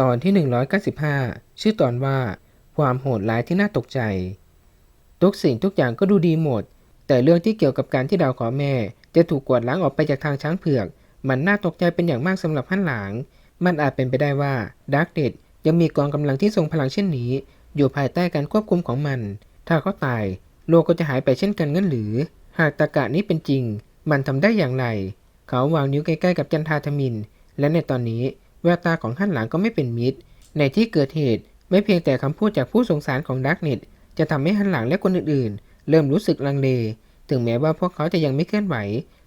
ตอนที่ 195 ชื่อตอนว่า ความโหดร้ายที่น่าตกใจ ทุกสิ่งทุกอย่างก็ดูดีหมด แต่เรื่องที่เกี่ยวกับการที่ดาวขอแม่ จะถูกกวาดล้างออกไปจากทางช้างเผือก มันน่าตกใจเป็นอย่างมากสำหรับฮั่นหลาง มันอาจเป็นไปได้ว่าดาร์กเดดยังมีกองกำลังที่ทรงพลังเช่นนี้ อยู่ภายใต้การควบคุมของมัน ถ้าเขาตาย โลกก็จะหายไปเช่นกันงั้นหรือ หากตากะนี้เป็นจริง มันทำได้อย่างไร เขาวางนิ้วใกล้ๆกับจันทาธมิน และในตอนนี้ แววตาของท่านหลังก็ไม่เป็นมิตร ในที่เกิดเหตุไม่เพียงแต่คำพูดจากผู้สงสารของดักเน็ตจะทำให้ฮันหลังและคนอื่นๆ เริ่มรู้สึกลังเล ถึงแม้ว่าพวกเขาจะยังไม่เคลื่อนไหว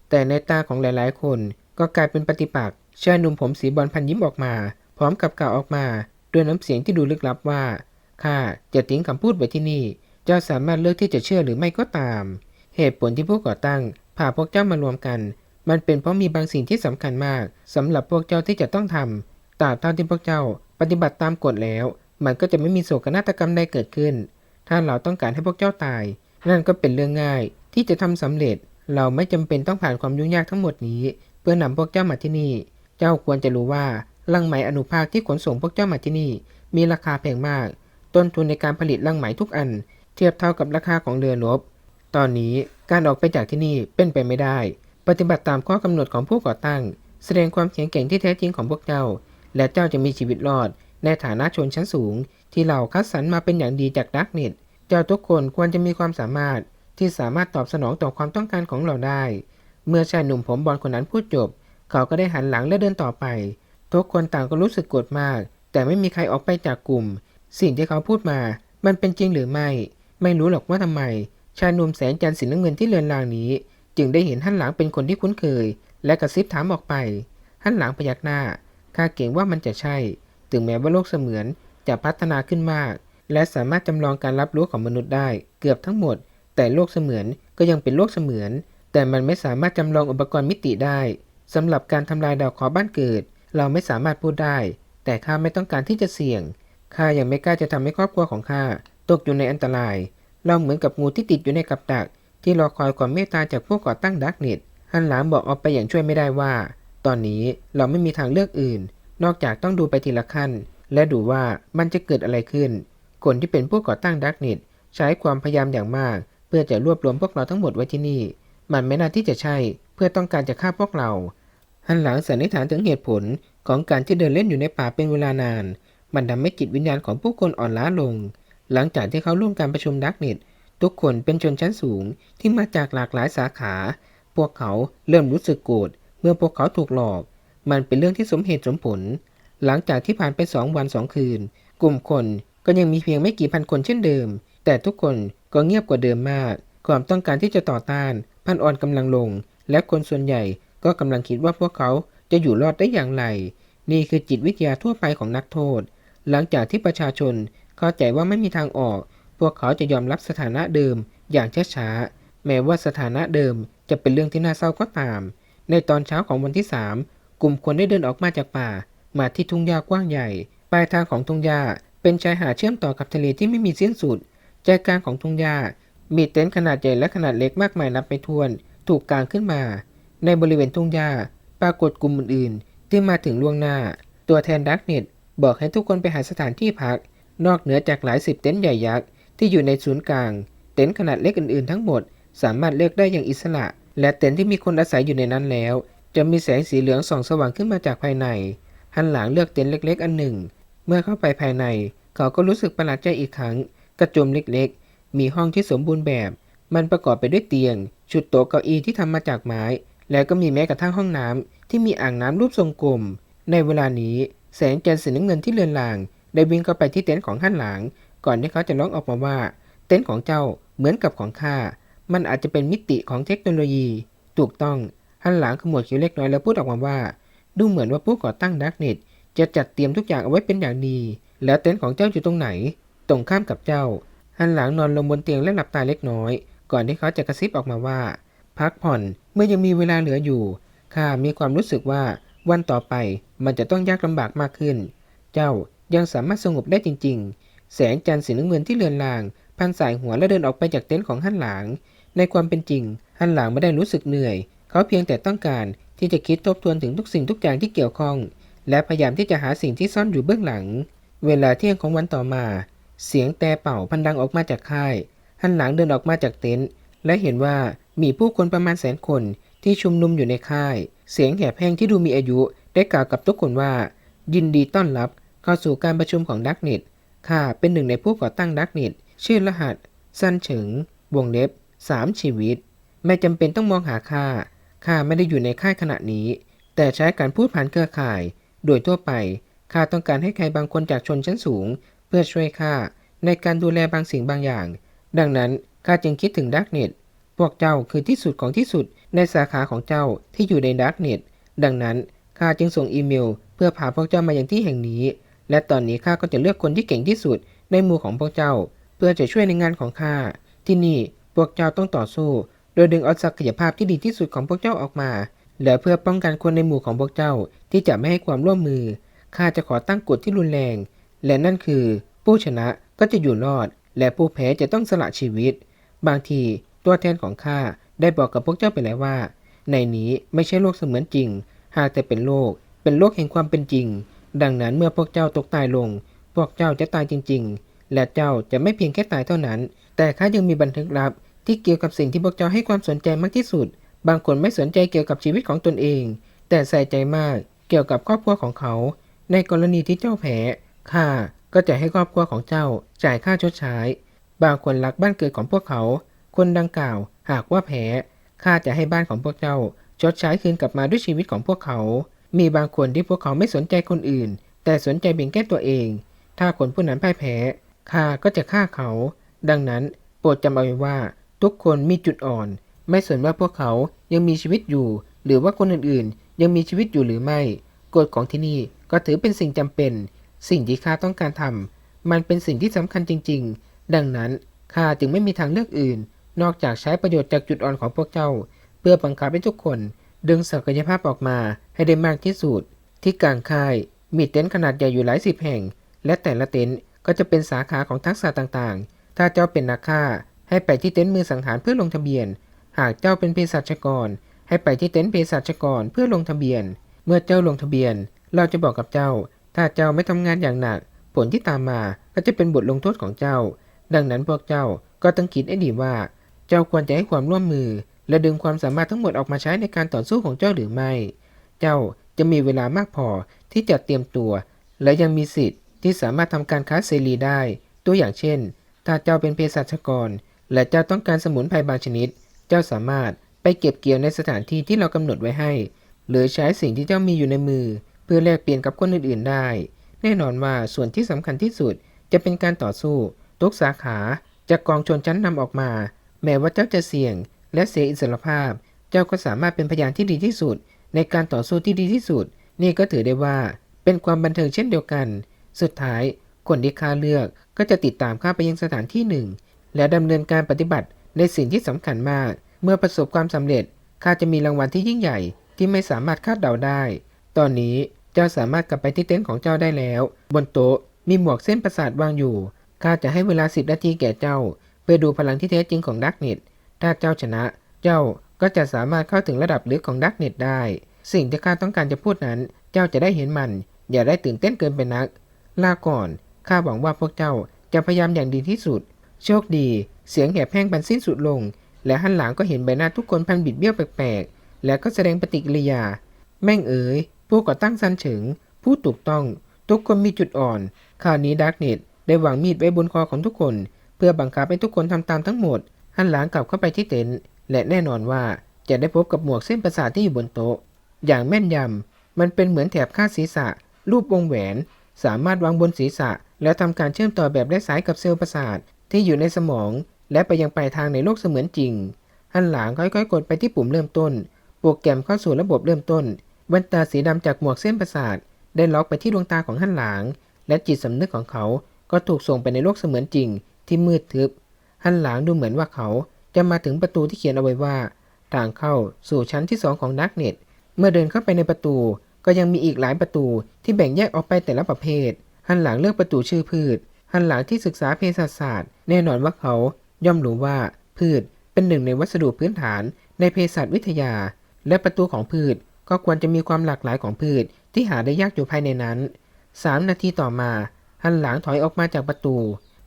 แต่ในตาของหลายๆ คนก็กลายเป็นปฏิปักษ์ชายหนุ่มผมสีบอลพันยิ้มออกมา พร้อมกับกล่าวออกมา ด้วยน้ำเสียงที่ดูลึกลับว่าข้าจะทิ้งคำพูดไว้ที่นี่ เจ้าสามารถเลือกที่จะเชื่อหรือไม่ก็ตาม เหตุผลที่ผู้ก่อตั้งพาพวกเจ้ามารวมกัน มันเป็นเพราะมีบางสิ่งที่สำคัญมากสำหรับพวกเจ้าที่จะต้องทำ ตราบเท่าที่พวกเจ้าปฏิบัติตามกฎแล้ว มันก็จะไม่มีโศกนาฏกรรมใดเกิดขึ้น ถ้าเราต้องการให้พวกเจ้าตาย นั่นก็เป็นเรื่องง่ายที่จะทำสำเร็จ เราไม่จำเป็นต้องผ่านความยุ่งยากทั้งหมดนี้ เพื่อนำพวกเจ้ามาที่นี่ เจ้าควรจะรู้ว่าลังไหมอนุภาคที่ขนส่งพวกเจ้ามาที่นี่ มีราคาแพงมาก ต้นทุนในการผลิตลังไหมทุกอัน เทียบเท่ากับราคาของเรือรบ ตอนนี้การออกไปจากที่นี่เป็นไปไม่ได้ ปฏิบัติตามข้อกำหนดของผู้ก่อตั้ง แสดงความแข็งแกร่งที่แท้จริงของพวกเจ้า และเจ้าจะมีชีวิตรอด ในฐานะชนชั้นสูง ที่เราคัดสรรมาเป็นอย่างดีจากดักเน็ต เจ้าทุกคนควรจะมีความสามารถที่สามารถตอบสนองต่อความต้องการของเราได้ เมื่อชายหนุ่มผมบอลคนนั้นพูดจบ เขาก็ได้หันหลังและเดินต่อไป ทุกคนต่างก็รู้สึกโกรธมาก แต่ไม่มีใครออกไปจากกลุ่ม สิ่งที่เขาพูดมา มันเป็นจริงหรือไม่ ไม่รู้หรอกว่าทำไม ชายหนุ่มแสนจันทร์สีน้ำเงินที่เลือนลางนี้ จึงได้เห็นท่านหลังเป็นคนที่คุ้นเคย และกระซิบถามออกไปท่านหลังพยักหน้า ข้าเก่งว่ามันจะใช่ ถึงแม้ว่าโลกเสมือนจะพัฒนาขึ้นมาก และสามารถจำลองการรับรู้ของมนุษย์ได้ เกือบทั้งหมด แต่โลกเสมือนก็ยังเป็นโลกเสมือน แต่มันไม่สามารถจำลองอุปกรณ์มิติได้สำหรับการทำลายดาวเคราะห์บ้านเกิด เราไม่สามารถพูดได้ แต่ข้าไม่ต้องการที่จะเสี่ยงข้ายังไม่กล้าจะทำให้ครอบครัวของข้าตกอยู่ในอันตราย เราเหมือนกับงูที่ติดอยู่ในกับดัก ที่รอคอยความเมตตาจากผู้ก่อตั้งดักเน็ตฮันหลามบอกออกไปอย่างช่วยไม่ได้ว่า ตอนนี้เราไม่มีทางเลือกอื่น นอกจากต้องดูไปทีละขั้น และดูว่ามันจะเกิดอะไรขึ้น คนที่เป็นผู้ก่อตั้งดักเน็ตใช้ความพยายามอย่างมาก เพื่อจะรวบรวมพวกเราทั้งหมดไว้ที่นี่ มันไม่น่าที่จะใช่เพื่อต้องการจะฆ่าพวกเราฮันหลังสันนิษฐานถึงเหตุผลของการที่เดินเล่นอยู่ในป่าเป็นเวลานาน มันทำให้จิตวิญญาณของผู้คนอ่อนล้าลง หลังจากที่เขาร่วมการประชุมดักเน็ตทุกคนเป็นชนชั้นสูงที่มาจากหลากหลายสาขา พวกเขาเริ่มรู้สึกโกรธเมื่อพวกเขาถูกหลอก มันเป็นเรื่องที่สมเหตุสมผล หลังจากที่ผ่านไปสองวันสองคืน กลุ่มคนก็ยังมีเพียงไม่กี่พันคนเช่นเดิม แต่ทุกคนก็เงียบกว่าเดิมมาก ความต้องการที่จะต่อต้านพันอ่อนกำลังลง และคนส่วนใหญ่ก็กำลังคิดว่าพวกเขาจะอยู่รอดได้อย่างไร นี่คือจิตวิทยาทั่วไปของนักโทษ หลังจากที่ประชาชนเข้าใจว่าไม่มีทางออก พวกเขาจะยอมรับสถานะเดิมอย่างช้าๆแม้ว่าสถานะเดิมจะเป็นเรื่องที่น่าเศร้าก็ตาม ในตอนเช้าของวันที่ 3 กลุ่มคนได้เดินออกมาจากป่า มาที่ทุ่งหญ้ากว้างใหญ่ ปลายทางของทุ่งหญ้าเป็นชายหาดเชื่อมต่อกับทะเลที่ไม่มีสิ้นสุด ใจกลางของทุ่งหญ้ามีเต็นท์ขนาดใหญ่และขนาดเล็กมากมายนับไม่ถ้วน ถูกกางขึ้นมา ในบริเวณทุ่งหญ้าปรากฏกลุ่มอื่นๆ ที่มาถึงล่วงหน้า ตัวแทนดักเน็ตบอกให้ทุกคนไปหาสถานที่พัก นอกเหนือจากหลายสิบเต็นท์ใหญ่ยักษ์ที่อยู่ในศูนย์กลาง เต็นท์ขนาดเล็กอื่นๆ ทั้งหมด สามารถเลือกได้อย่างอิสระ และเต็นท์ที่มีคนอาศัยอยู่ในนั้นแล้ว จะมีแสงสีเหลืองส่องสว่างขึ้นมาจากภายใน หันหลังเลือกเต็นท์เล็ก ๆ อันหนึ่ง เมื่อเข้าไปภายใน เขาก็รู้สึกประหลาดใจอีกครั้ง กระโจมเล็กๆ มีห้องที่สมบูรณ์แบบ มันประกอบไปด้วยเตียง ชุดโต๊ะเก้าอี้ที่ทำมาจากไม้ แล้วก็มีแม้กระทั่งห้องน้ำที่มีอ่างน้ำรูปทรงกลม ในเวลานี้ แสงจันทร์สีน้ำเงินที่เลือนลาง ได้วิ่งเข้าไปที่เต็นท์ของฮันหลางก่อนที่เขาจะร้องออกมาว่า เต็นท์ของเจ้าเหมือนกับของข้า มันอาจจะเป็นมิติของเทคโนโลยี ถูกต้อง ฮันหลางขมวดคิ้วเล็กน้อยแล้วพูดออกมาว่า ดูเหมือนว่าผู้ก่อตั้งดักเน็ตจะจัดเตรียมทุกอย่างเอาไว้เป็นอย่างดี แล้วเต็นท์ของเจ้าอยู่ตรงไหน ตรงข้ามกับเจ้าฮันหลังนอนลงบนเตียงและหลับตาเล็กน้อย ก่อนที่เขาจะกระซิบออกมาว่า พักผ่อนเมื่อยังมีเวลาเหลืออยู่ข้ามีความรู้สึกว่าวันต่อไปมันจะต้องยากลำบากมากขึ้น เจ้ายังสามารถสงบได้จริง ๆ แสงจันทร์สีน้ำเงินที่เลือนลาง พันสายหัวและเดินออกไปจากเต็นท์ของฮันหลางในความเป็นจริงฮันหลางไม่ได้รู้สึกเหนื่อย เขาเพียงแต่ต้องการที่จะคิดทบทวนถึงทุกสิ่งทุกอย่างที่เกี่ยวข้อง และพยายามที่จะหาสิ่งที่ซ่อนอยู่เบื้องหลัง เวลาเที่ยงของวันต่อมา เสียงแต่เป่าพันดังออกมาจากค่ายหันหลังเดินออกมาจากเต็นท์และเห็นว่ามีผู้คนประมาณแสนคนที่ชุมนุมอยู่ในค่าย เสียงแหบแห้งที่ดูมีอายุได้กล่าวกับทุกคนว่า ยินดีต้อนรับเข้าสู่การประชุมของดักเน็ตข้าเป็นหนึ่งในผู้ก่อตั้งดักเน็ตชื่อรหัส สั้นเฉิง วงเล็บสามชีวิต ไม่จำเป็นต้องมองหาข้า ข้าไม่ได้อยู่ในค่ายขณะนี้ แต่ใช้การพูดผ่านเครือข่าย โดยทั่วไปข้าต้องการให้ใครบางคนจากชนชั้นสูง เพื่อช่วยข้าในการดูแลบางสิ่งบางอย่าง ดังนั้นข้าจึงคิดถึงดักเน็ตพวกเจ้าคือที่สุดของที่สุดในสาขาของเจ้าที่อยู่ในดักเน็ตดังนั้นข้าจึงส่งอีเมล เพื่อพาพวกเจ้ามาอย่างที่แห่งนี้ และตอนนี้ข้าก็จะเลือกคนที่เก่งที่สุดในหมู่ของพวกเจ้า เพื่อจะช่วยในงานของข้าที่นี่พวกเจ้าต้องต่อสู้ โดยดึงเอาศักยภาพที่ดีที่สุดของพวกเจ้าออกมาและเพื่อป้องกันคนในหมู่ของพวกเจ้าที่จะไม่ให้ความร่วมมือ ข้าจะขอตั้งกฎที่รุนแรง และนั่นคือ ผู้ชนะก็จะอยู่รอด และผู้แพ้จะต้องสละชีวิต บางทีตัวแทนของข้าได้บอกกับพวกเจ้าไปแล้วว่า ในนี้ไม่ใช่โลกเสมือนจริง หากแต่เป็นโลก เป็นโลกแห่งความเป็นจริง ดังนั้นเมื่อพวกเจ้าตกตายลง พวกเจ้าจะตายจริง ๆ และเจ้าจะไม่เพียงแค่ตายเท่านั้น แต่ข้ายังมีบันทึกลับ ที่เกี่ยวกับสิ่งที่พวกเจ้าให้ความสนใจมากที่สุด บางคนไม่สนใจเกี่ยวกับชีวิตของตนเอง แต่ใส่ใจมากเกี่ยวกับครอบครัวของเขา ในกรณีที่เจ้าแพ้ข้าก็จะให้ครอบครัวของเจ้าจ่ายค่าชดใช้ บางคนรักบ้านเกิดของพวกเขา คนดังกล่าวหากว่าแพ้ข้าจะให้บ้านของพวกเจ้า ชดใช้คืนกลับมาด้วยชีวิตของพวกเขา มีบางคนที่พวกเขาไม่สนใจคนอื่น แต่สนใจเพียงแค่ตัวเอง ถ้าคนผู้นั้นพ่ายแพ้ข้าก็จะฆ่าเขา ดังนั้นโปรดจำเอาไว้ว่า ทุกคนมีจุดอ่อน ไม่สนว่าพวกเขายังมีชีวิตอยู่ หรือว่าคนอื่นๆ ยังมีชีวิตอยู่หรือไม่ กฎของที่นี่ก็ถือเป็นสิ่งจำเป็น สิ่งที่ข้าต้องการทำมันเป็นสิ่งที่สำคัญจริง ๆ ดังนั้นข้าจึงไม่มีทางเลือกอื่น นอกจากใช้ประโยชน์จากจุดอ่อนของพวกเจ้า เพื่อบังคับให้ทุกคนดึงศักยภาพออกมาให้ได้มากที่สุดที่กลางค่ายมีเต็นท์ขนาดใหญ่อยู่หลายสิบแห่ง และแต่ละเต็นท์ก็จะเป็นสาขาของทักษะต่างๆ ถ้าเจ้าเป็นนักฆ่า ให้ไปที่เต็นท์มือสังหารเพื่อลงทะเบียน หากเจ้าเป็นเภสัชกร ให้ไปที่เต็นท์เภสัชกรเพื่อลงทะเบียน เมื่อเจ้าลงทะเบียน เราจะบอกกับเจ้า ถ้าเจ้าไม่ทำงานอย่างหนัก ผลที่ตามมาก็จะเป็นบทลงโทษของเจ้า ดังนั้นพวกเจ้าก็ต้องคิดให้ดีว่า เจ้าควรจะให้ความร่วมมือ และดึงความสามารถทั้งหมดออกมาใช้ในการต่อสู้ของเจ้าหรือไม่ เจ้าจะมีเวลามากพอที่จะเตรียมตัว และยังมีสิทธิ์ที่สามารถทำการค้าเสรีได้ ตัวอย่างเช่น ถ้าเจ้าเป็นเภสัชกร และเจ้าต้องการสมุนไพรบางชนิด เจ้าสามารถไปเก็บเกี่ยวในสถานที่ที่เรากำหนดไว้ให้ หรือใช้สิ่งที่เจ้ามีอยู่ในมือ เพื่อแลกเปลี่ยนกับคนอื่นๆได้ แน่นอนว่าส่วนที่สำคัญที่สุดจะเป็นการต่อสู้ทุกสาขาจากกองชนชั้นนำออกมา แม้ว่าเจ้าจะเสี่ยง และเสียอิสรภาพ เจ้าก็สามารถเป็นพยานที่ดีที่สุด ในการต่อสู้ที่ดีที่สุด นี่ก็ถือได้ว่าเป็นความบันเทิงเช่นเดียวกัน สุดท้ายคนที่ข้าเลือกก็จะติดตามข้าไปยังสถานที่หนึ่ง และดำเนินการปฏิบัติในสิ่งที่สำคัญมาก เมื่อประสบความสำเร็จข้าจะมีรางวัลที่ยิ่งใหญ่ที่ไม่สามารถคาดเดาได้ ตอนนี้เจ้าสามารถกลับไปที่เต็นท์ของเจ้าได้แล้ว บนโต๊ะมีหมวกเส้นประสาทวางอยู่ข้าจะให้เวลาสิบนาทีแก่เจ้า เพื่อดูพลังที่แท้จริงของดักเน็ตถ้าเจ้าชนะ เจ้าก็จะสามารถเข้าถึงระดับลึกของดักเน็ตได้ สิ่งที่ข้าต้องการจะพูดนั้น เจ้าจะได้เห็นมัน อย่าได้ตื่นเต้นเกินไปนัก ลาก่อนข้าหวังว่าพวกเจ้าจะพยายามอย่างดีที่สุด โชคดี เสียงแหบแห้งบันสิ้นสุดลง และหันหลังก็เห็นใบหน้าทุกคนพันบิดเบี้ยวแปลกๆ และก็แสดงปฏิกิริยา แม่งเอ๋ยผู้ก่อตั้งซันเฉิง ผู้ถูกต้อง ทุกคนมีจุดอ่อน คราวนี้ดาร์กเน็ตได้วางมีดไว้บนคอของทุกคน เพื่อบังคับให้ทุกคนทำตามทั้งหมด หันหลังกลับเข้าไปที่เต็นท์และแน่นอนว่าจะได้พบกับหมวกเส้นประสาทที่อยู่บนโต๊ะ อย่างแม่นยำมันเป็นเหมือนแถบคาดศีรษะ รูปวงแหวน สามารถวางบนศีรษะ แล้วทำการเชื่อมต่อแบบไร้สายกับเซลล์ประสาท ที่อยู่ในสมองและไปยังปลายทางในโลกเสมือนจริง หันหลังค่อยๆ กดไปที่ปุ่มเริ่มต้น โปรแกรมเข้าสู่ระบบเริ่มต้น แว่นตาสีดำจากหมวกเส้นประสาท ได้ล็อกไปที่ดวงตาของหันหลัง และจิตสำนึกของเขาก็ถูกส่งไปในโลกเสมือนจริง ที่มืดทึบ หันหลังดูเหมือนว่าเขาจะมาถึงประตูที่เขียนเอาไว้ว่า ทางเข้าสู่ชั้นที่ 2 ของดักเน็ต เมื่อเดินเข้าไปในประตู ก็ยังมีอีกหลายประตูที่แบ่งแยกออกไปแต่ละประเภท หันหลังเลือกประตูชื่อพืช หันหลังที่ศึกษาเภสัชศาสตร์ แน่นอนว่าเขาย่อมรู้ว่าพืชเป็นหนึ่งในวัสดุพื้นฐานในเภสัชวิทยา และประตูของพืชก็ควรจะมีความหลากหลายของพืชที่หาได้ยากอยู่ภายในนั้นสามนาทีต่อมา หันหลังถอยออกมาจากประตู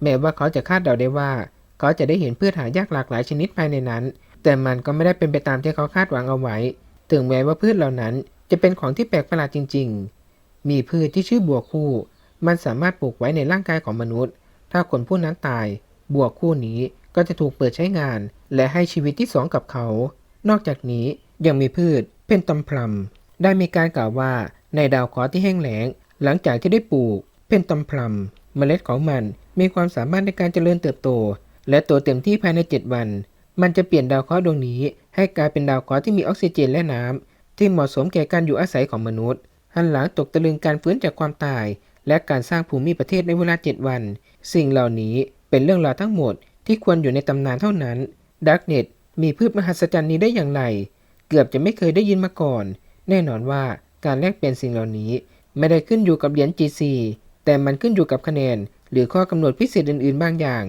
แม้ว่าเขาจะคาดเดาได้ว่า เขาจะได้เห็นพืชหายากหลากหลายชนิดภายในนั้น แต่มันก็ไม่ได้เป็นไปตามที่เขาคาดหวังเอาไว้ ถึงแม้ว่าพืชเหล่านั้นจะเป็นของที่แปลกประหลาดจริง ๆ มีพืชที่ชื่อบัวคู่ มันสามารถปลูกไว้ในร่างกายของมนุษย์ ถ้าคนผู้นั้นตาย บัวคู่นี้ก็จะถูกเปิดใช้งาน และให้ชีวิตที่สองกับเขา นอกจากนี้ยังมีพืชเป็นตำพลัมได้มีการกล่าวว่าในดาวเคราะห์ที่แห้งแล้ง หลังจากที่ได้ปลูก เป็นตำพลัมเมล็ดของมันมีความสามารถในการเจริญเติบโต และโตเต็มที่ภายใน 7 วัน มันจะเปลี่ยนดาวเคราะห์ดวงนี้ ให้กลายเป็นดาวเคราะห์ที่มีออกซิเจนและน้ำที่เหมาะสมแก่การอยู่อาศัยของมนุษย์ หันหลังตกตะลึงการฟื้นจากความตาย และการสร้างภูมิประเทศในเวลา 7 วัน สิ่งเหล่านี้เป็นเรื่องราวทั้งหมดที่ควรอยู่ในตำนานเท่านั้นดักเน็ตมีพืชมหัศจรรย์นี้ได้อย่างไร เกือบจะไม่เคยได้ยินมาก่อน แน่นอนว่าการแลกเปลี่ยนสิ่งเหล่านี้ ไม่ได้ขึ้นอยู่กับเหรียญ GC แต่มันขึ้นอยู่กับคะแนน หรือข้อกำหนดพิเศษอื่นๆ บางอย่าง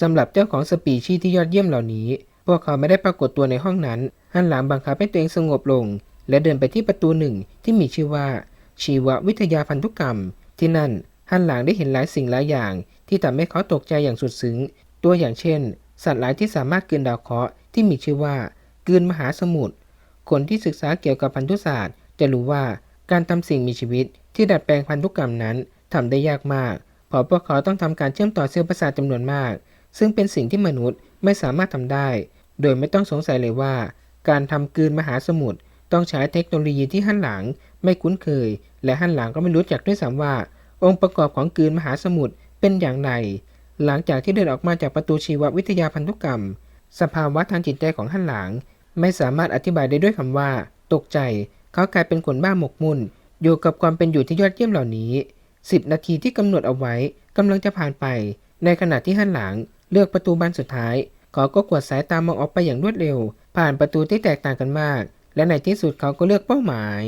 สำหรับเจ้าของสปีชีที่ยอดเยี่ยมเหล่านี้ พวกเขาไม่ได้ปรากฏตัวในห้องนั้นหันหลังบังคับให้ตัวเองสงบลง และเดินไปที่ประตูหนึ่งที่มีชื่อว่า ชีววิทยาพันธุกรรม ที่นั่นหันหลังได้เห็นหลายสิ่งหลายอย่าง ที่ทำให้เขาตกใจอย่างสุดซึ้ง ตัวอย่างเช่น สัตว์หลายที่สามารถกลืนดาวเคราะห์ที่มีชื่อว่ากลืนมหาสมุทร คนที่ศึกษาเกี่ยวกับพันธุศาสตร์ จะรู้ว่าการทำสิ่งมีชีวิต ที่ดัดแปลงพันธุกรรมนั้นทำได้ยากมากเพราะพวกเขาต้องทำการเชื่อมต่อเซลล์ประสาทจำนวนมาก ซึ่งเป็นสิ่งที่มนุษย์ไม่สามารถทำได้ โดยไม่ต้องสงสัยเลยว่า การทำกลืนมหาสมุทรต้องใช้เทคโนโลยีที่หันหลัง ไม่คุ้นเคย และหันหลังก็ไม่รู้จักด้วยซ้ำว่า องค์ประกอบของกลืนมหาสมุทรเป็นอย่างไร หลังจากที่เดินออกมาจากประตูชีววิทยาพันธุกรรม สภาวะทางจิตใจของหันหลัง ไม่สามารถอธิบายได้ด้วยคำว่า ตกใจ เขากลายเป็นคนบ้าหมกมุ่น อยู่กับความเป็นอยู่ที่ยอดเยี่ยมเหล่านี้ 10 นาทีที่กำหนดเอาไว้กำลังจะผ่านไป ในขณะที่หันหลังเลือกประตูบานสุดท้ายเขาก็กวดสายตามองออกไปอย่างรวดเร็ว ผ่านประตูที่แตกต่างกันมาก และในที่สุดเขาก็เลือกเป้าหมาย